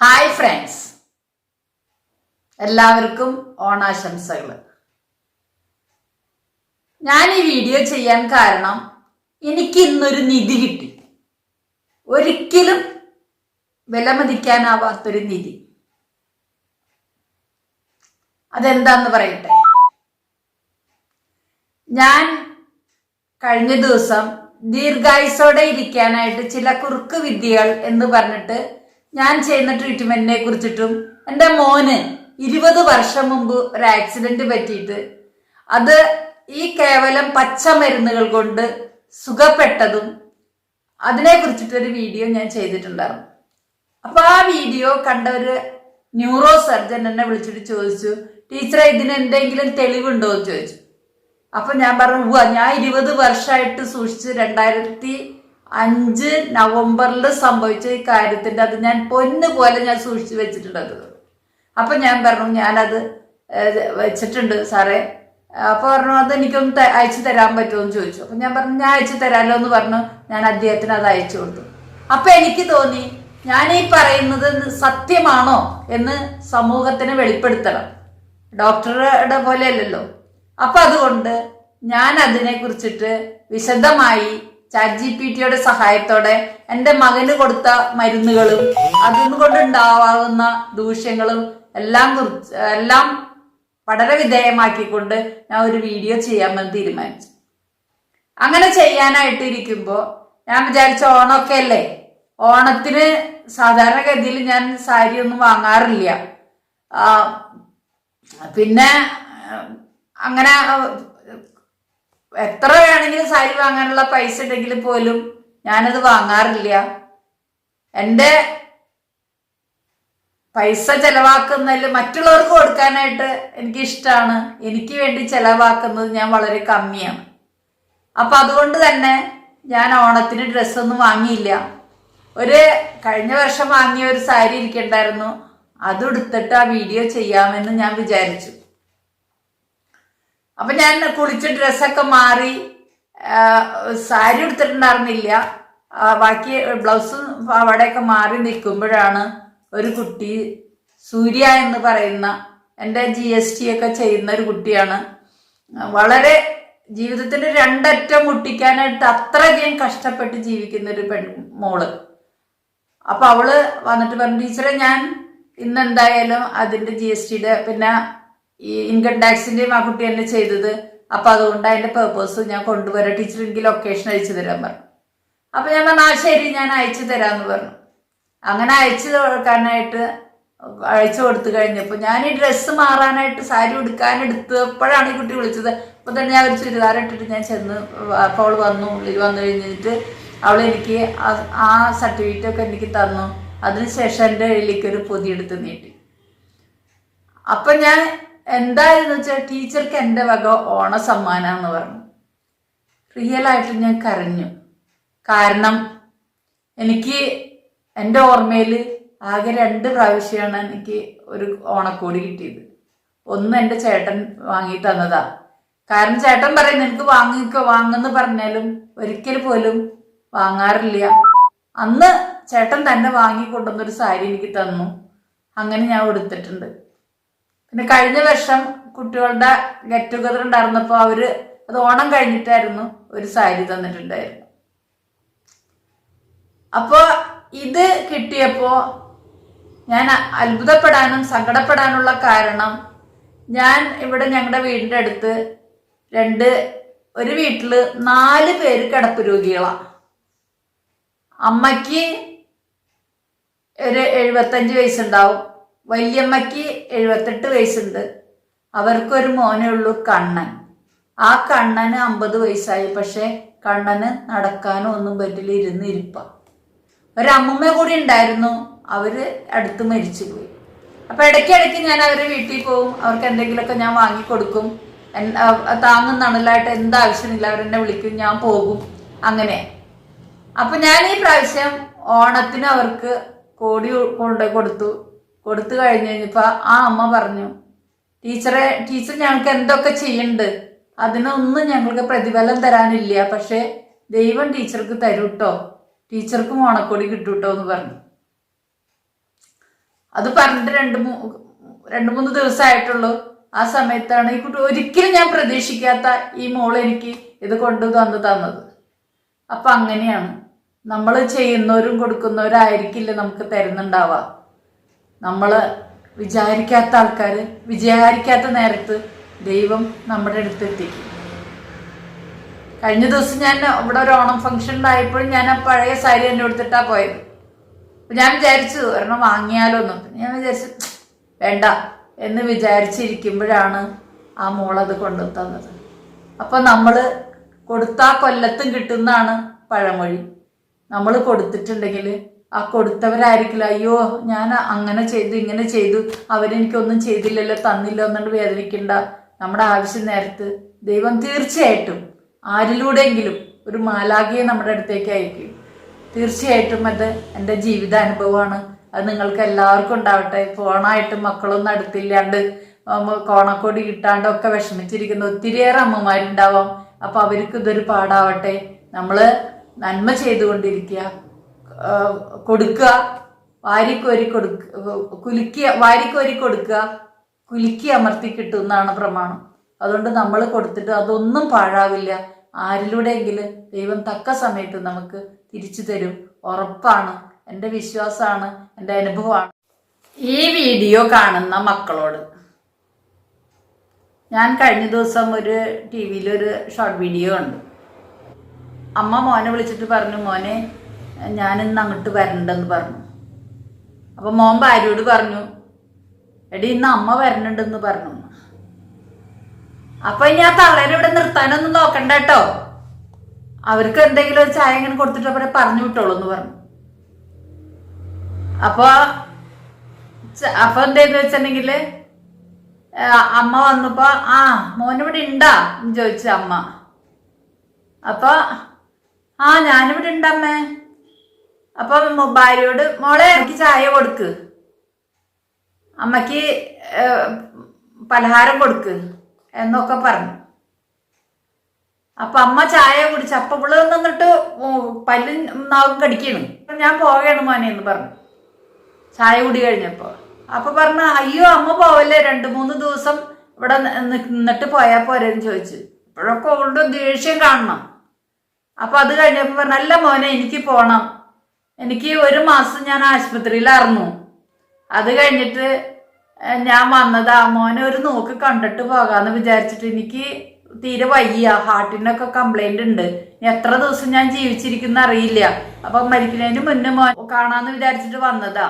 Hi friends എല്ലാവർക്കും ഓണാശംസകൾ ഞാൻ ഈ വീഡിയോ ചെയ്യാൻ കാരണം എനിക്ക് ഇന്നൊരു നിധി കിട്ടി. ഒരിക്കലും വിലമതിക്കാനാവാത്തൊരു നിധി. അതെന്താന്ന് പറയട്ടെ? ഞാൻ കഴിഞ്ഞ ദിവസം ദീർഘായുസോടെ ഇരിക്കാനായിട്ട് ചില കുറുക്ക് വിദ്യകൾ എന്ന് പറഞ്ഞിട്ട് ഞാൻ ചെയ്യുന്ന ട്രീറ്റ്മെന്റിനെ കുറിച്ചിട്ടും എന്റെ മോന് ഇരുപത് വർഷം മുമ്പ് ഒരു ആക്സിഡന്റ് പറ്റിയിട്ട് അത് ഈ കേവലം പച്ച മരുന്നുകൾ കൊണ്ട് സുഖപ്പെട്ടതും അതിനെ കുറിച്ചിട്ടൊരു വീഡിയോ ഞാൻ ചെയ്തിട്ടുണ്ടായിരുന്നു. അപ്പൊ ആ വീഡിയോ കണ്ട ഒരു ന്യൂറോ സർജൻ എന്നെ വിളിച്ചിട്ട് ചോദിച്ചു ടീച്ചറെ ഇതിന് എന്തെങ്കിലും തെളിവുണ്ടോ? എന്ന് ചോദിച്ചു. അപ്പൊ ഞാൻ പറഞ്ഞു ഞാൻ ഇരുപത് വർഷമായിട്ട് സൂക്ഷിച്ച് രണ്ടായിരത്തി അഞ്ച് നവംബറിൽ സംഭവിച്ച ഈ കാര്യത്തിന്റെ അത് ഞാൻ പൊന്ന് പോലെ ഞാൻ സൂക്ഷിച്ചു വെച്ചിട്ടുണ്ട് അപ്പൊ ഞാൻ പറഞ്ഞു ഞാനത് വെച്ചിട്ടുണ്ട് സാറേ. അപ്പോൾ പറഞ്ഞു അത് എനിക്കൊന്ന് അയച്ചു തരാൻ പറ്റുമോ? എന്ന് ചോദിച്ചു. അപ്പൊ ഞാൻ പറഞ്ഞു ഞാൻ അയച്ചു തരാമല്ലോ എന്ന് പറഞ്ഞു. ഞാൻ അദ്ദേഹത്തിന് അത് അയച്ചു കൊടുത്തു. അപ്പൊ എനിക്ക് തോന്നി ഞാൻ ഈ പറയുന്നത് സത്യമാണോ എന്ന് സമൂഹത്തിന് വെളിപ്പെടുത്തണം. ഡോക്ടറുടെ പോലെ അല്ലല്ലോ. അപ്പൊ അതുകൊണ്ട് ഞാൻ അതിനെ കുറിച്ചിട്ട് വിശദമായി ചാറ്റ് ജി പി ടിയുടെ സഹായത്തോടെ എന്റെ മകന് കൊടുത്ത മരുന്നുകളും അതിന് കൊണ്ടുണ്ടാവാകുന്ന ദൂഷ്യങ്ങളും എല്ലാം എല്ലാം പഠന വിധേയമാക്കിക്കൊണ്ട് ഞാൻ ഒരു വീഡിയോ ചെയ്യാമെന്ന് തീരുമാനിച്ചു. അങ്ങനെ ചെയ്യാനായിട്ട് ഇരിക്കുമ്പോൾ ഞാൻ വിചാരിച്ച ഓണമൊക്കെ അല്ലേ? ഓണത്തിന് സാധാരണഗതിയിൽ ഞാൻ സാരി ഒന്നും വാങ്ങാറില്ല പിന്നെ അങ്ങനെ എത്ര വേണമെങ്കിലും സാരി വാങ്ങാനുള്ള പൈസ ഉണ്ടെങ്കിൽ പോലും ഞാനത് വാങ്ങാറില്ല. എന്റെ പൈസ ചെലവാക്കുന്നതിൽ മറ്റുള്ളവർക്ക് കൊടുക്കാനായിട്ട് എനിക്കിഷ്ടമാണ് എനിക്ക് വേണ്ടി ചെലവാക്കുന്നത് ഞാൻ വളരെ കമ്മിയാണ്. അപ്പൊ അതുകൊണ്ട് തന്നെ ഞാൻ ഓണത്തിന് ഡ്രസ്സൊന്നും വാങ്ങിയില്ല. ഒരു കഴിഞ്ഞ വർഷം വാങ്ങിയ ഒരു സാരി ഇരിക്കണ്ടായിരുന്നു അതെടുത്തിട്ട് ആ വീഡിയോ ചെയ്യാമെന്ന് ഞാൻ വിചാരിച്ചു. അപ്പൊ ഞാൻ കുളിച്ച് ഡ്രസ്സൊക്കെ മാറി സാരി എടുത്തിട്ടുണ്ടായിരുന്നില്ല ബാക്കി ബ്ലൗസും അവിടെയൊക്കെ മാറി നിൽക്കുമ്പോഴാണ് ഒരു കുട്ടി സൂര്യ എന്ന് പറയുന്ന എന്റെ ജി എസ് ടി ഒക്കെ ചെയ്യുന്ന ഒരു കുട്ടിയാണ്. വളരെ ജീവിതത്തിന്റെ രണ്ടറ്റം മുട്ടിക്കാനായിട്ട് അത്രയധികം കഷ്ടപ്പെട്ട് ജീവിക്കുന്ന ഒരു പെൺ മോൾ. അപ്പൊ അവൾ വന്നിട്ട് പറഞ്ഞു ടീച്ചറെ ഞാൻ ഇന്ന് എന്തായാലും അതിന്റെ ജി എസ് ടിയുടെ പിന്നെ ഈ ഇൻകം ടാക്സിന്റെയും ആ കുട്ടി തന്നെ ചെയ്തത്. അപ്പൊ അതുകൊണ്ട് അതിന്റെ പേർപ്പസ് ഞാൻ കൊണ്ടുവരാം. ടീച്ചർ എനിക്ക് ലൊക്കേഷൻ അയച്ചു തരാൻ പറഞ്ഞു. അപ്പൊ ഞാൻ പറഞ്ഞു ആ ശരി ഞാൻ അയച്ചു തരാന്ന് പറഞ്ഞു. അങ്ങനെ അയച്ചു കൊടുക്കാനായിട്ട് അയച്ചു കൊടുത്തു കഴിഞ്ഞപ്പോൾ ഞാൻ ഈ ഡ്രസ്സ് മാറാനായിട്ട് സാരി ഉടുക്കാൻ എടുത്തപ്പോഴാണ് ഈ കുട്ടി വിളിച്ചത്. അപ്പൊ തന്നെ ഞാൻ ഒരു ചുരിദാർ ഇട്ടിട്ട് ഞാൻ ചെന്ന് അപ്പോൾ അവൾ വന്നു. ഉള്ളിൽ വന്നു കഴിഞ്ഞിട്ട് അവൾ എനിക്ക് ആ- ആ സർട്ടിഫിക്കറ്റ് ഒക്കെ എനിക്ക് തന്നു. അതിനുശേഷം എന്റെ കയ്യിലേക്ക് ഒരു പൊതി എടുത്ത് നീട്ടി. അപ്പൊ ഞാൻ എന്തായെന്ന് വെച്ചാൽ ടീച്ചർക്ക് എന്റെ വക ഓണ സമ്മാനമെന്ന് പറഞ്ഞു. റിയൽ ആയിട്ട് ഞാൻ കരഞ്ഞു. കാരണം എനിക്ക് എന്റെ ഓർമ്മയിൽ ആകെ രണ്ട് പ്രാവശ്യമാണ് എനിക്ക് ഒരു ഓണക്കോടി കിട്ടിയത്. ഒന്ന് എന്റെ ചേട്ടൻ വാങ്ങി തന്നതാ. കാരണം ചേട്ടൻ പറയുന്നത് എനിക്ക് വാങ്ങിക്കോ വാങ്ങുന്ന് പറഞ്ഞാലും ഒരിക്കൽ പോലും വാങ്ങാറില്ല. അന്ന് ചേട്ടൻ തന്നെ വാങ്ങി കൊണ്ടുവന്നൊരു സാരി എനിക്ക് തന്നു. അങ്ങനെ ഞാൻ ഉടുത്തിട്ടുണ്ട്. പിന്നെ കഴിഞ്ഞ വർഷം കുട്ടികളുടെ ഗെറ്റ് ടുഗദർ ഉണ്ടായിരുന്നപ്പോൾ അവർ അത് ഓണം കഴിഞ്ഞിട്ടായിരുന്നു ഒരു സാരി തന്നിട്ടുണ്ടായിരുന്നു അപ്പോൾ ഇത് കിട്ടിയപ്പോൾ ഞാൻ അത്ഭുതപ്പെടാനും സങ്കടപ്പെടാനുള്ള കാരണം ഞാൻ ഇവിടെ ഞങ്ങളുടെ വീടിന്റെ അടുത്ത് രണ്ട് ഒരു വീട്ടിൽ നാല് പേര് കിടപ്പ് രോഗികളാണ് അമ്മയ്ക്ക് ഒരു എഴുപത്തഞ്ച് വയസ്സുണ്ടാവും വല്യമ്മയ്ക്ക് എഴുപത്തെട്ട് വയസ്സുണ്ട്. അവർക്കൊരു മോനേ ഉള്ളൂ കണ്ണൻ. ആ കണ്ണന് അമ്പത് വയസ്സായി. പക്ഷെ കണ്ണന് നടക്കാനോ ഒന്നും പറ്റില്ല ഇരുന്ന് ഇരിപ്പ. ഒരമ്മ കൂടി ഉണ്ടായിരുന്നു. അവർ അടുത്ത് മരിച്ചു പോയി അപ്പൊ ഇടയ്ക്കിടയ്ക്ക് ഞാൻ അവരെ വീട്ടിൽ പോവും. അവർക്ക് എന്തെങ്കിലുമൊക്കെ ഞാൻ വാങ്ങിക്കൊടുക്കും കൊടുക്കും. താങ്ങും തണലായിട്ട് എന്താവശ്യമില്ല അവരെന്നെ വിളിക്കും ഞാൻ പോകും. അങ്ങനെ. അപ്പൊ ഞാൻ ഈ പ്രാവശ്യം ഓണത്തിന് അവർക്ക് കോടി കൊണ്ട് കൊടുത്തു. കൊടുത്തു കഴിഞ്ഞ് കഴിഞ്ഞപ്പോ ആ അമ്മ പറഞ്ഞു ടീച്ചറെ ടീച്ചർ ഞങ്ങൾക്ക് എന്തൊക്കെ ചെയ്യുന്നുണ്ട്? അതിനൊന്നും ഞങ്ങൾക്ക് പ്രതിഫലം തരാനില്ല. പക്ഷെ ദൈവം ടീച്ചർക്ക് തരൂട്ടോ? ടീച്ചർക്കും ഓണക്കോടി കിട്ടൂട്ടോ? എന്ന് പറഞ്ഞു. അത് പറഞ്ഞിട്ട് രണ്ട് മൂ രണ്ട് മൂന്ന് ദിവസമായിട്ടുള്ളൂ. ആ സമയത്താണ് ഈ കുട്ടി ഒരിക്കലും ഞാൻ പ്രതീക്ഷിക്കാത്ത ഈ മോൾ എനിക്ക് ഇത് കൊണ്ടു തന്നു തന്നത്. അപ്പൊ അങ്ങനെയാണ്. നമ്മൾ ചെയ്യുന്നവരും കൊടുക്കുന്നവരായിരിക്കില്ല നമുക്ക് തരുന്നുണ്ടാവുക. നമ്മൾ വിചാരിക്കാത്ത ആൾക്കാർ വിചാരിക്കാത്ത നേരത്ത് ദൈവം നമ്മുടെ അടുത്ത് എത്തിക്കും കഴിഞ്ഞ ദിവസം ഞാൻ ഇവിടെ ഒരു ഓണം ഫംഗ്ഷൻ ഉണ്ടായപ്പോഴും ഞാൻ ആ പഴയ സാരി എന്നെ എടുത്തിട്ടാ പോയത്. ഞാൻ വിചാരിച്ചു ഒരെണ്ണം വാങ്ങിയാലോ എന്ന്. ഞാൻ വിചാരിച്ചു വേണ്ട എന്ന് വിചാരിച്ചിരിക്കുമ്പോഴാണ് ആ മോളത് കൊണ്ടു തന്നത് അപ്പൊ നമ്മൾ കൊടുത്താ കൊല്ലത്തും കിട്ടുന്നതാണ് പഴമൊഴി. നമ്മൾ കൊടുത്തിട്ടുണ്ടെങ്കിൽ ആ കൊടുത്തവരായിരിക്കില്ല. അയ്യോ ഞാൻ അങ്ങനെ ചെയ്തു ഇങ്ങനെ ചെയ്തു. അവരെനിക്കൊന്നും ചെയ്തില്ലല്ലോ തന്നില്ലോ എന്നുകൊണ്ട് വേദനിക്കണ്ട. നമ്മുടെ ആവശ്യം നേരത്ത്. ദൈവം തീർച്ചയായിട്ടും ആരിലൂടെയെങ്കിലും ഒരു മാലാഖിയെ നമ്മുടെ അടുത്തേക്ക് അയക്കും തീർച്ചയായിട്ടും അത് എന്റെ ജീവിതാനുഭവമാണ്. അത് നിങ്ങൾക്ക് എല്ലാവർക്കും ഉണ്ടാവട്ടെ. ഫോണായിട്ടും മക്കളൊന്നും അടുത്തില്ലാണ്ട് കോണക്കോടി കിട്ടാണ്ടൊക്കെ വിഷമിച്ചിരിക്കുന്ന. ഒത്തിരിയേറെ അമ്മമാരുണ്ടാവാം. അപ്പൊ അവർക്ക് ഇതൊരു പാടാവട്ടെ. നമ്മൾ നന്മ ചെയ്തുകൊണ്ടിരിക്കുക. കൊടുക്കുക. വാരിക്കോരി കൊടുക്ക കുലുക്കി വാരിക്കോരി കൊടുക്കുക കുലുക്കി അമർത്തി കിട്ടും എന്നാണ് പ്രമാണം. അതുകൊണ്ട് നമ്മൾ കൊടുത്തിട്ട് അതൊന്നും പാഴാവില്ല. ആരിലൂടെയെങ്കിലും ദൈവം തക്ക സമയത്ത് നമുക്ക് തിരിച്ചു തരും. ഉറപ്പാണ്. എന്റെ വിശ്വാസമാണ്. എന്റെ അനുഭവമാണ്. ഈ വീഡിയോ കാണുന്ന മക്കളോട്. ഞാൻ കഴിഞ്ഞ ദിവസം ഒരു ടി വിയിലൊരു ഷോർട്ട് വീഡിയോ ഉണ്ട് അമ്മ മോനെ വിളിച്ചിട്ട് പറഞ്ഞു മോനെ ഞാൻ ഇന്ന് അങ്ങോട്ട് വരണ്ടെന്ന് പറഞ്ഞു. അപ്പൊ മോൻ ഭാര്യയോട് പറഞ്ഞു എടി ഇന്ന് അമ്മ വരണുണ്ടെന്ന് പറഞ്ഞു. അപ്പൊ ഇനി ആ തള്ളേനെ ഇവിടെ നിർത്താനൊന്നും നോക്കണ്ട കേട്ടോ. അവർക്ക് എന്തെങ്കിലും ഒരു ചായ ഇങ്ങനെ കൊടുത്തിട്ട് അവരെ പറഞ്ഞു വിട്ടോളൂ എന്ന് പറഞ്ഞു. അപ്പൊ അപ്പൊ എന്തെന്ന് വെച്ചിട്ടുണ്ടെങ്കിൽ അമ്മ വന്നപ്പോ ആ മോനിവിടെ ഉണ്ടാ എന്ന് ചോദിച്ചു അമ്മ. അപ്പൊ ആ ഞാനിവിടെ ഉണ്ടമ്മേ അപ്പൊ ഭാര്യയോട് മോളെ എനിക്ക് ചായ കൊടുക്ക്. അമ്മയ്ക്ക് പലഹാരം കൊടുക്ക് എന്നൊക്കെ പറഞ്ഞു. അപ്പൊ അമ്മ ചായ കുടിച്ച് അപ്പൊ ഇവിടെ നിന്നിട്ട് പല്ലും നാവും കടിക്കണം. ഞാൻ പോകയാണ് മോനെ എന്ന് പറഞ്ഞു. ചായ കുടി കഴിഞ്ഞപ്പോ അപ്പൊ പറഞ്ഞ അയ്യോ അമ്മ പോവല്ലേ? രണ്ടു മൂന്ന് ദിവസം ഇവിടെ നിന്നിട്ട് പോയാൽ പോരെന്ന് ചോദിച്ചു. ഇപ്പോഴൊക്കെ അവളുടെ ദേഷ്യം കാണണം. അപ്പൊ അത് കഴിഞ്ഞപ്പോ പറഞ്ഞ അല്ല മോനെ എനിക്ക് പോണം. എനിക്ക് ഒരു മാസം ഞാൻ ആശുപത്രിയിലായിരുന്നു അത് കഴിഞ്ഞിട്ട് ഞാൻ ഞാൻ ആ മോനെ ഒരു നോക്ക് കണ്ടിട്ട് പോകാന്ന് വിചാരിച്ചിട്ട് എനിക്ക് തീരെ വയ്യ. ഹാർട്ടിനൊക്കെ കംപ്ലൈന്റ് ഉണ്ട്. എത്ര ദിവസം ഞാൻ ജീവിച്ചിരിക്കുന്ന അറിയില്ല. അപ്പൊ മരിക്കുന്നതിന് മുന്നേ മോൻ കാണാന്ന് വിചാരിച്ചിട്ട് വന്നതാ.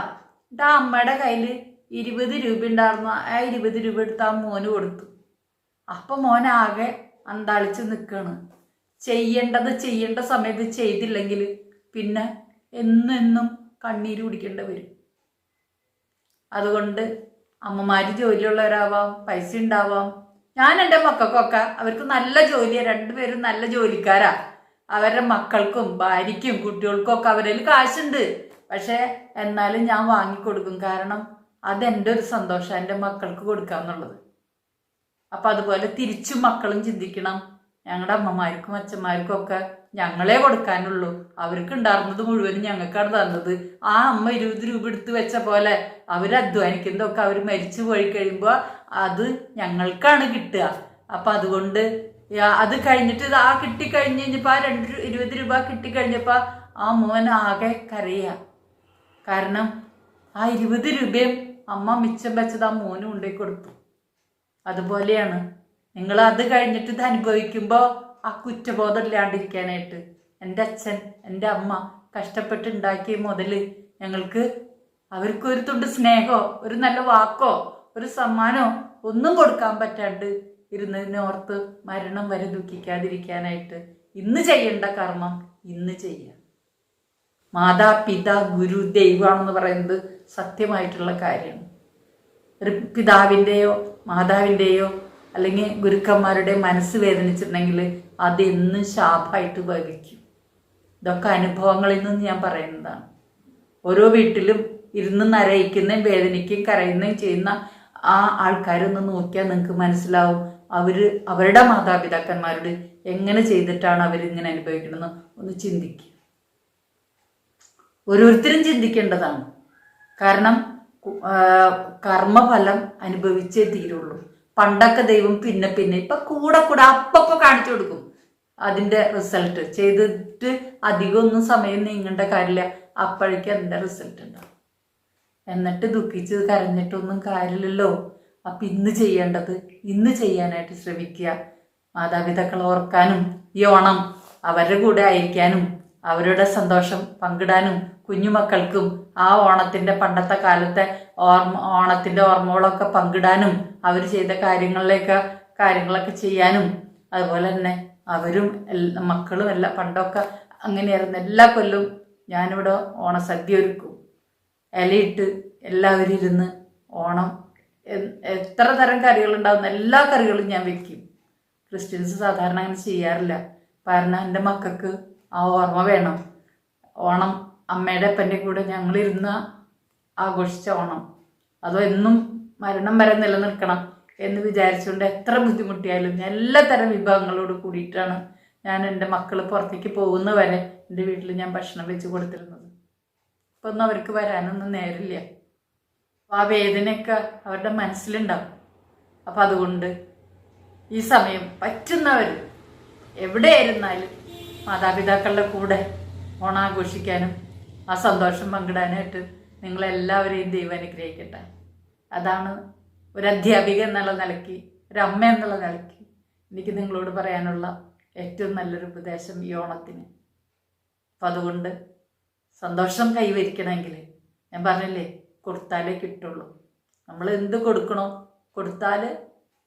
എന്നിട്ട് ആ അമ്മയുടെ കയ്യിൽ ഇരുപത് രൂപ ഉണ്ടായിരുന്നു. ആ ഇരുപത് രൂപ എടുത്ത് ആ മോന് കൊടുത്തു. അപ്പൊ മോൻ ആകെ അന്താളിച്ച് നിൽക്കാണ് ചെയ്യേണ്ടത് ചെയ്യേണ്ട സമയത്ത് ചെയ്തില്ലെങ്കിൽ പിന്നെ എന്നെന്നും കണ്ണീര് കുടിക്കേണ്ടി വരും. അതുകൊണ്ട് അമ്മമാര് ജോലിയുള്ളവരാവാം പൈസ ഉണ്ടാവാം. ഞാൻ എന്റെ മക്കൾക്കൊക്കെ അവർക്ക് നല്ല ജോലിയാണ് രണ്ടുപേരും നല്ല ജോലിക്കാരാ. അവരുടെ മക്കൾക്കും ഭാര്യയ്ക്കും കുട്ടികൾക്കും ഒക്കെ അവരിൽ കാശുണ്ട്. പക്ഷേ എന്നാലും ഞാൻ വാങ്ങിക്കൊടുക്കും. കാരണം അതെന്റെ ഒരു സന്തോഷം എന്റെ മക്കൾക്ക് കൊടുക്കാന്നുള്ളത് അപ്പൊ അതുപോലെ തിരിച്ചും മക്കളും ചിന്തിക്കണം. ഞങ്ങളുടെ അമ്മമാർക്കും അച്ഛന്മാർക്കും ഒക്കെ ഞങ്ങളെ കൊടുക്കാനുള്ളൂ. അവർക്ക് ഉണ്ടായിരുന്നത് മുഴുവനും ഞങ്ങൾക്കാണ് തന്നത്. ആ അമ്മ ഇരുപത് രൂപ എടുത്ത് വെച്ച പോലെ അവർ അധ്വാനിക്കുന്നതൊക്കെ അവർ മരിച്ചു പോയി കഴിയുമ്പോൾ അത് ഞങ്ങൾക്കാണ് കിട്ടുക. അപ്പം അതുകൊണ്ട് അത് കഴിഞ്ഞിട്ട് ആ കിട്ടിക്കഴിഞ്ഞ് കഴിഞ്ഞപ്പോൾ ആ രണ്ട് ഇരുപത് രൂപ കിട്ടിക്കഴിഞ്ഞപ്പോൾ ആ മോൻ ആകെ കരയുക കാരണം ആ ഇരുപത് രൂപയും അമ്മ മിച്ചം വെച്ചത് ആ മോനും കൊണ്ടേ കൊടുത്തു. അതുപോലെയാണ്. നിങ്ങൾ അത് കഴിഞ്ഞിട്ട് ഇത് അനുഭവിക്കുമ്പോൾ ആ കുറ്റബോധം ഇല്ലാണ്ടിരിക്കാനായിട്ട് എന്റെ അച്ഛൻ എന്റെ അമ്മ കഷ്ടപ്പെട്ടുണ്ടാക്കിയ മുതൽ ഞങ്ങൾക്ക് അവർക്ക് ഒരു തുണ്ട് സ്നേഹമോ ഒരു നല്ല വാക്കോ ഒരു സമ്മാനോ ഒന്നും കൊടുക്കാൻ പറ്റാണ്ട് ഇരുന്നതിനോർത്ത് മരണം വരെ ദുഃഖിക്കാതിരിക്കാനായിട്ട് ഇന്ന് ചെയ്യേണ്ട കർമ്മം ഇന്ന് ചെയ്യാം. മാതാപിത ഗുരു ദൈവമാണെന്ന് പറയുന്നത് സത്യമായിട്ടുള്ള കാര്യമാണ്. ഒരു പിതാവിന്റെയോ മാതാവിന്റെയോ അല്ലെങ്കിൽ ഗുരുക്കന്മാരുടെ മനസ്സ് വേദനിച്ചിട്ടുണ്ടെങ്കിൽ അത് എന്നും ശാപമായിട്ട് ഭവിക്കും ഇതൊക്കെ അനുഭവങ്ങളിൽ നിന്ന് ഞാൻ പറയുന്നതാണ്. ഓരോ വീട്ടിലും ഇരുന്ന് നരയിക്കുന്നതും വേദനിക്കുകയും കരയുന്നതും ചെയ്യുന്ന ആ ആൾക്കാരൊന്ന് നോക്കിയാൽ നിങ്ങൾക്ക് മനസ്സിലാവും. അവർ അവരുടെ മാതാപിതാക്കന്മാരോട് എങ്ങനെ ചെയ്തിട്ടാണ് അവരിങ്ങനെ അനുഭവിക്കണമെന്ന് ഒന്ന് ചിന്തിക്കുക. ഓരോരുത്തരും ചിന്തിക്കേണ്ടതാണ്. കാരണം കർമ്മഫലം അനുഭവിച്ചേ തീരുള്ളൂ. പണ്ടൊക്കെ ദൈവം പിന്നെ പിന്നെ ഇപ്പൊ കൂടെ കൂടെ അപ്പപ്പോ കാണിച്ചു കൊടുക്കും. അതിന്റെ റിസൾട്ട് ചെയ്തിട്ട് അധികമൊന്നും സമയം നീങ്ങേണ്ട കാര്യമില്ല. അപ്പോഴേക്കും അതിന്റെ റിസൾട്ട് ഉണ്ടാവും. എന്നിട്ട് ദുഃഖിച്ച് കരഞ്ഞിട്ടൊന്നും കാര്യമില്ലല്ലോ. അപ്പൊ ഇന്ന് ചെയ്യേണ്ടത് ഇന്ന് ചെയ്യാനായിട്ട് ശ്രമിക്കുക. മാതാപിതാക്കളെ ഓർക്കാനും ഈ ഓണം അവരുടെ കൂടെ അയക്കാനും അവരുടെ സന്തോഷം പങ്കിടാനും കുഞ്ഞുമക്കൾക്കും ആ ഓണത്തിന്റെ പണ്ടത്തെ കാലത്തെ ഓർമ്മ ഓണത്തിന്റെ ഓർമ്മകളൊക്കെ പങ്കിടാനും അവർ ചെയ്ത കാര്യങ്ങളിലേക്ക് കാര്യങ്ങളൊക്കെ ചെയ്യാനും. അതുപോലെ തന്നെ അവരും മക്കളും എല്ലാം പണ്ടൊക്കെ അങ്ങനെയായിരുന്നു. എല്ലാ കൊല്ലവും ഞാനിവിടെ ഓണസദ്യ ഒരുക്കും. ഇലയിട്ട് എല്ലാവരും ഇരുന്ന് ഓണം എത്ര തരം കറികളുണ്ടാവുന്ന എല്ലാ കറികളും ഞാൻ വെക്കും. ക്രിസ്ത്യൻസ് സാധാരണ അങ്ങനെ ചെയ്യാറില്ല. കാരണം എന്റെ മക്കൾക്ക് ആ ഓർമ്മ വേണം. ഓണം അമ്മയുടെ അപ്പന്റെ കൂടെ ഞങ്ങളിരുന്ന് ആഘോഷിച്ച ഓണം. അതോ എന്നും മരണം വരെ നിലനിൽക്കണം എന്ന് വിചാരിച്ചുകൊണ്ട് എത്ര ബുദ്ധിമുട്ടിയാലും എല്ലാ തരം വിഭവങ്ങളോട് കൂടിയിട്ടാണ് ഞാൻ എന്റെ മക്കൾ പുറത്തേക്ക് പോകുന്ന വരെ എന്റെ വീട്ടിൽ ഞാൻ ഭക്ഷണം വെച്ച് കൊടുത്തിരുന്നത്. ഇപ്പം ഒന്നും അവർക്ക് വരാനൊന്നും നേരില്ല. ആ വേദനയൊക്കെ അവരുടെ മനസ്സിലുണ്ടാവും. അപ്പം അതുകൊണ്ട് ഈ സമയം പറ്റുന്നവർ എവിടെയായിരുന്നാലും മാതാപിതാക്കളുടെ കൂടെ ഓണാഘോഷിക്കാനും ആ സന്തോഷം പങ്കിടാനായിട്ട് നിങ്ങളെല്ലാവരെയും ദൈവം അനുഗ്രഹിക്കട്ടെ. അതാണ് ഒരു അധ്യാപിക എന്നുള്ള നിലയ്ക്ക് ഒരു അമ്മ എന്നുള്ള നിലയ്ക്ക് എനിക്ക് നിങ്ങളോട് പറയാനുള്ള ഏറ്റവും നല്ലൊരു ഉപദേശം ഈ ഓണത്തിന്. അപ്പം അതുകൊണ്ട് സന്തോഷം കൈവരിക്കണമെങ്കിൽ ഞാൻ പറഞ്ഞില്ലേ കൊടുത്താലേ കിട്ടുള്ളൂ. നമ്മൾ എന്ത് കൊടുക്കണോ കൊടുത്താൽ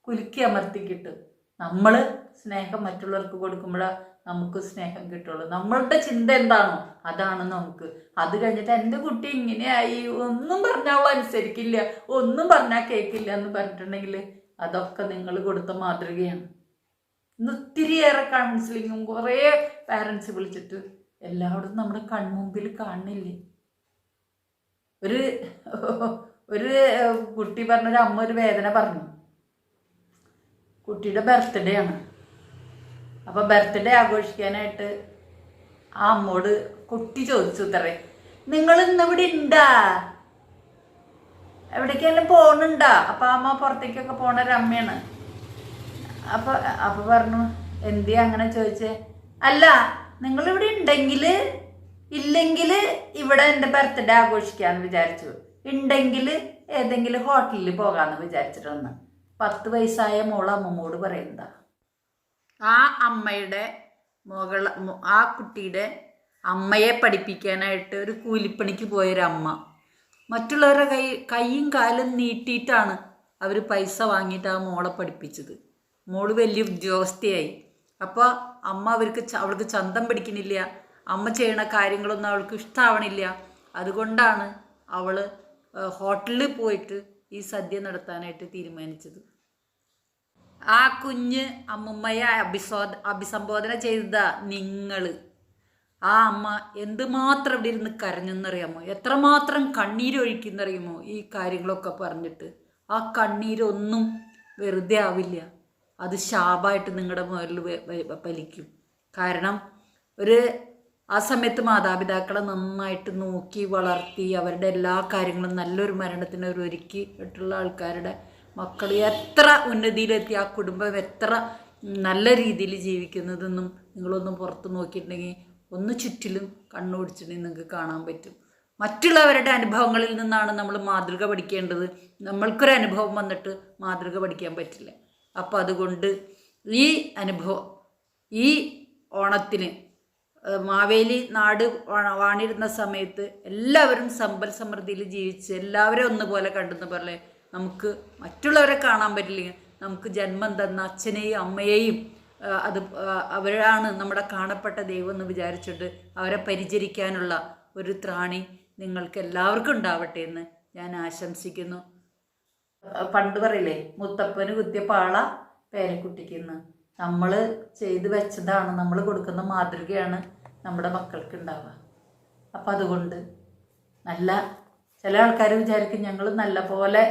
കുലുക്കി അമർത്തി കിട്ടും. നമ്മൾ സ്നേഹം മറ്റുള്ളവർക്ക് കൊടുക്കുമ്പോഴാണ് നമുക്ക് സ്നേഹം കിട്ടുള്ളൂ. നമ്മളുടെ ചിന്ത എന്താണോ അതാണ് നമുക്ക്. അത് കഴിഞ്ഞിട്ട് എന്റെ കുട്ടി ഇങ്ങനെയായി. ഒന്നും പറഞ്ഞാൽ അവൾ അനുസരിക്കില്ല. ഒന്നും പറഞ്ഞാൽ കേൾക്കില്ല എന്ന് പറഞ്ഞിട്ടുണ്ടെങ്കിൽ അതൊക്കെ നിങ്ങൾ കൊടുത്ത മാതൃകയാണ്. ഇന്ന് ഒത്തിരിയേറെ കൗൺസിലിങ്ങും കുറേ പാരൻസ് വിളിച്ചിട്ട് എല്ലായിടത്തും നമ്മുടെ കൺമുമ്പിൽ കാണുന്നില്ലേ? ഒരു ഒരു കുട്ടി പറഞ്ഞൊരു അമ്മ ഒരു വേദന പറഞ്ഞു. കുട്ടിയുടെ ബർത്ത്ഡേ ആണ്. അപ്പോൾ ബർത്ത്ഡേ ആഘോഷിക്കാനായിട്ട് ആ അമ്മോട് കുട്ടി ചോദിച്ചു ഇത്രേ നിങ്ങൾ ഇന്ന് ഇവിടെ ഉണ്ടാ എവിടേക്കെല്ലാം പോണുണ്ടാ? അപ്പൊ അമ്മ പുറത്തേക്കൊക്കെ പോണ അമ്മയാണ്. അപ്പൊ അപ്പൊ പറഞ്ഞു എന്തിയാ അങ്ങനെ ചോദിച്ചേ? അല്ല നിങ്ങൾ ഇവിടെ ഉണ്ടെങ്കിൽ ഇല്ലെങ്കിൽ ഇവിടെ എന്റെ ബർത്ത്ഡേ ആഘോഷിക്കാന്ന് വിചാരിച്ചു. ഉണ്ടെങ്കിൽ ഏതെങ്കിലും ഹോട്ടലിൽ പോകാന്ന് വിചാരിച്ചിട്ടൊന്ന്. പത്ത് വയസ്സായ മോൾ അമ്മമ്മോട് പറയുന്നതാ. ആ അമ്മയുടെ മകൾ ആ കുട്ടിയുടെ അമ്മയെ പഠിപ്പിക്കാനായിട്ട് ഒരു കൂലിപ്പണിക്ക് പോയൊരമ്മ. മറ്റുള്ളവരുടെ കൈ കൈയും കാലും നീട്ടിയിട്ടാണ് അവർ പൈസ വാങ്ങിയിട്ട് ആ മോളെ പഠിപ്പിച്ചത്. മോൾ വലിയ ഉദ്യോഗസ്ഥയായി. അപ്പോൾ അമ്മ അവർക്ക് അവൾക്ക് ചന്തം പിടിക്കണില്ല. അമ്മ ചെയ്യണ കാര്യങ്ങളൊന്നും അവൾക്ക് ഇഷ്ടമാവണില്ല അതുകൊണ്ടാണ് അവൾ ഹോട്ടലിൽ പോയിട്ട് ഈ സദ്യ നടത്താനായിട്ട് തീരുമാനിച്ചത്. ആ കുഞ്ഞ് അമ്മുമ്മയെ അഭിസോ അഭിസംബോധന ചെയ്ത നിങ്ങൾ ആ അമ്മ എന്തുമാത്രം ഇവിടെ ഇരുന്ന് കരഞ്ഞെന്നറിയാമോ? എത്രമാത്രം കണ്ണീരൊഴിക്കുന്നറിയുമോ ഈ കാര്യങ്ങളൊക്കെ പറഞ്ഞിട്ട്? ആ കണ്ണീരൊന്നും വെറുതെ ആവില്ല. അത് ശാപമായിട്ട് നിങ്ങളുടെ മുകളിൽ വ- കാരണം ഒരു ആ സമയത്ത് മാതാപിതാക്കളെ നന്നായിട്ട് നോക്കി വളർത്തി അവരുടെ എല്ലാ കാര്യങ്ങളും നല്ലൊരു മരണത്തിന് ഒരു ഒരുക്കി ഇട്ടുള്ള ആൾക്കാരുടെ മക്കൾ എത്ര ഉന്നതിയിലെത്തി ആ കുടുംബം എത്ര നല്ല രീതിയിൽ ജീവിക്കുന്നതെന്നും നിങ്ങളൊന്നും പുറത്ത് നോക്കിയിട്ടുണ്ടെങ്കിൽ ഒന്ന് ചുറ്റിലും കണ്ണോടിച്ചിട്ടുണ്ടെങ്കിൽ നിങ്ങൾക്ക് കാണാൻ പറ്റും. മറ്റുള്ളവരുടെ അനുഭവങ്ങളിൽ നിന്നാണ് നമ്മൾ മാതൃക പഠിക്കേണ്ടത്. നമ്മൾക്കൊരു അനുഭവം വന്നിട്ട് മാതൃക പഠിക്കാൻ പറ്റില്ല. അപ്പോൾ അതുകൊണ്ട് ഈ അനുഭവം ഈ ഓണത്തിന് മാവേലി നാട് വാണിരുന്ന സമയത്ത് എല്ലാവരും സമ്പൽ സമൃദ്ധിയിൽ ജീവിച്ച് എല്ലാവരും ഒന്നുപോലെ കണ്ടെന്ന് പോലെ നമുക്ക് മറ്റുള്ളവരെ കാണാൻ പറ്റില്ലെങ്കിൽ നമുക്ക് ജന്മം തന്ന അച്ഛനെയും അമ്മയെയും അത് അവരാണ് നമ്മുടെ കാണപ്പെട്ട ദൈവം എന്ന് വിചാരിച്ചിട്ട് അവരെ പരിചരിക്കാനുള്ള ഒരു ത്രാണി നിങ്ങൾക്ക് എല്ലാവർക്കും ഉണ്ടാവട്ടെ എന്ന് ഞാൻ ആശംസിക്കുന്നു. പണ്ട് പറയില്ലേ മുത്തപ്പന് കുത്തിയ പാള നമ്മൾ ചെയ്തു വെച്ചതാണ് നമ്മൾ കൊടുക്കുന്ന മാതൃകയാണ് നമ്മുടെ മക്കൾക്ക് ഉണ്ടാവുക. അപ്പം അതുകൊണ്ട് നല്ല ചില ആൾക്കാർ വിചാരിക്കും ഞങ്ങൾ നല്ല പോലെ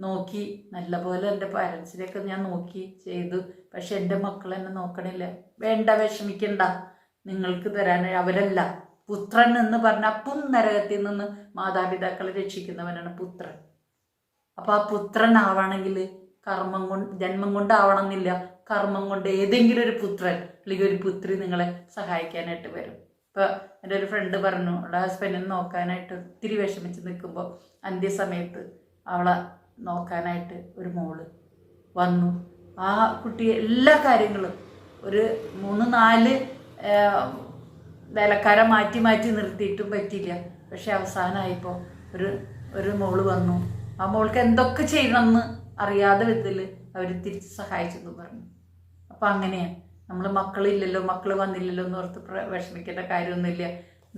നോക്കി. നല്ല പോലെ എന്റെ പാരൻസിനെയൊക്കെ ഞാൻ നോക്കി ചെയ്തു. പക്ഷെ എന്റെ മക്കൾ എന്നെ നോക്കണില്ല. വേണ്ട വിഷമിക്കണ്ട. നിങ്ങൾക്ക് തരാൻ അവരല്ല. പുത്രൻ എന്ന് പറഞ്ഞ അപ്പം നരകത്തിൽ നിന്ന് മാതാപിതാക്കളെ രക്ഷിക്കുന്നവനാണ് പുത്രൻ. അപ്പോൾ ആ പുത്രൻ ആവണമെങ്കിൽ കർമ്മം കൊണ്ട് ജന്മം കൊണ്ടാവണം എന്നില്ല കർമ്മം കൊണ്ട് ഏതെങ്കിലും ഒരു പുത്രൻ അല്ലെങ്കിൽ ഒരു പുത്രി നിങ്ങളെ സഹായിക്കാനായിട്ട് വരും. ഇപ്പൊ എന്റെ ഒരു ഫ്രണ്ട് പറഞ്ഞു അവളുടെ ഹസ്ബൻഡിനെ നോക്കാനായിട്ട് ഒത്തിരി വിഷമിച്ച് നിൽക്കുമ്പോൾ അന്ത്യസമയത്ത് അവളെ നോക്കാനായിട്ട് ഒരു മോൾ വന്നു. ആ കുട്ടി എല്ലാ കാര്യങ്ങളും ഒരു മൂന്ന് നാല് വേലക്കാരെ മാറ്റി മാറ്റി നിർത്തിയിട്ടും പറ്റിയില്ല. പക്ഷെ അവസാനമായപ്പോൾ ഒരു ഒരു മോൾ വന്നു. ആ മോൾക്ക് എന്തൊക്കെ ചെയ്യണമെന്ന് അറിയാതെ വിധത്തിൽ അവർ തിരിച്ച് സഹായിച്ചെന്ന് പറഞ്ഞു. അപ്പം അങ്ങനെയാണ് നമ്മൾ മക്കളില്ലല്ലോ മക്കൾ വന്നില്ലല്ലോ എന്ന് ഓർത്ത് വിഷമിക്കേണ്ട കാര്യമൊന്നുമില്ല.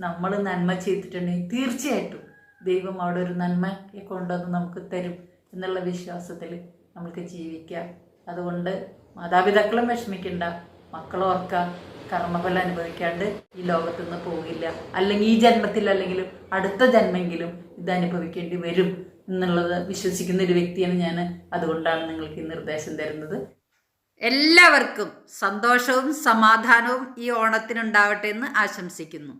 നമ്മൾ നന്മ ചെയ്തിട്ടുണ്ടെങ്കിൽ തീർച്ചയായിട്ടും ദൈവം അവിടെ ഒരു നന്മയെ കൊണ്ടുവന്ന് നമുക്ക് തരും. എന്നുള്ള വിശ്വാസത്തിൽ നമുക്ക് ജീവിക്കാം അതുകൊണ്ട് മാതാപിതാക്കളും വിഷമിക്കണ്ട. മക്കളോർക്ക കർമ്മഫലം അനുഭവിക്കാണ്ട് ഈ ലോകത്തു നിന്ന് പോകില്ല. അല്ലെങ്കിൽ ഈ ജന്മത്തിൽ അല്ലെങ്കിലും അടുത്ത ജന്മെങ്കിലും ഇത് അനുഭവിക്കേണ്ടി വരും എന്നുള്ളത് വിശ്വസിക്കുന്ന ഒരു വ്യക്തിയാണ് ഞാൻ. അതുകൊണ്ടാണ് നിങ്ങൾക്ക് ഈ നിർദ്ദേശം തരുന്നത്. എല്ലാവർക്കും സന്തോഷവും സമാധാനവും ഈ ഓണത്തിനുണ്ടാവട്ടെ എന്ന് ആശംസിക്കുന്നു.